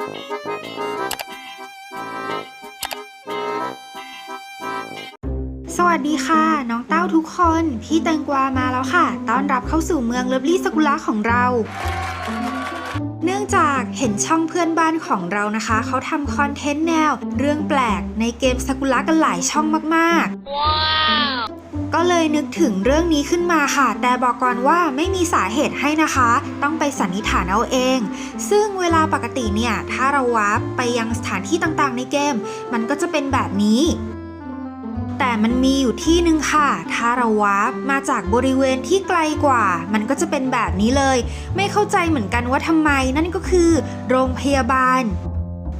สวัสดีค่ะ น้องเต้าทุกคน พี่แตงกวามาแล้วค่ะ ต้อนรับเข้าสู่เมืองเลิบลี่สกุละของเรา เนื่องจากเห็นช่องเพื่อนบ้านของเรานะคะ เขาทำคอนเทนต์แนว เรื่องแปลกในเกมสกุละกันหลายช่องมาก ๆ ว้าว เลยนึกถึงเรื่องนี้ขึ้นมาค่ะ แต่บอกก่อนว่าไม่มีสาเหตุให้นะคะ ต้องไปสันนิษฐานเอาเอง ซึ่งเวลาปกติเนี่ย ถ้าเราวาร์ปไปยังสถานที่ต่างๆ ในเกม มันก็จะเป็นแบบนี้ แต่มันมีอยู่ที่หนึ่งค่ะ ถ้าเราวาร์ปมาจากบริเวณที่ไกลกว่า มันก็จะเป็นแบบนี้เลย ไม่เข้าใจเหมือนกันว่าทำไมนั่นก็คือ โรงพยาบาล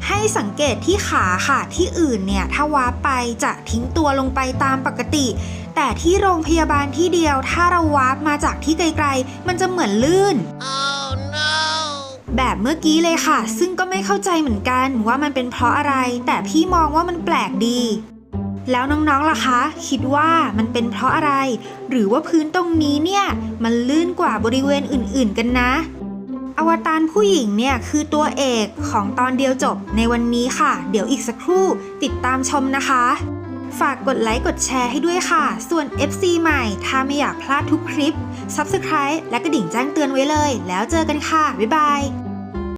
ให้สังเกตที่ขาค่ะ ที่อื่นเนี่ยถ้าวาร์ไปจะทิ้งตัวลงไปตามปกติ แต่ที่โรงพยาบาลที่เดียว ถ้าเราวาร์ปมาจากที่ไกลๆ มันจะเหมือนลื่นแบบเมื่อกี้เลยค่ะ ซึ่งก็ไม่เข้าใจเหมือนกันว่ามันเป็นเพราะอะไร แต่พี่มองว่ามันแปลกดีแล้วน้องๆ ล่ะคะ คิดว่ามันเป็นเพราะอะไร หรือว่าพื้นตรงนี้เนี่ย มันลื่นกว่าบริเวณอื่นๆ กันนะ อวตารผู้หญิงเนี่ยคือตัวเอกของตอนเดียวจบในวันนี้ค่ะ เดี๋ยวอีกสักครู่ติดตามชมนะคะ ฝากกดไลค์กดแชร์ให้ด้วยค่ะ ส่วน FC ใหม่ ถ้าไม่อยากพลาดทุกคลิป Subscribe และกระดิ่งแจ้งเตือนไว้เลย แล้วเจอกันค่ะ บ๊ายบาย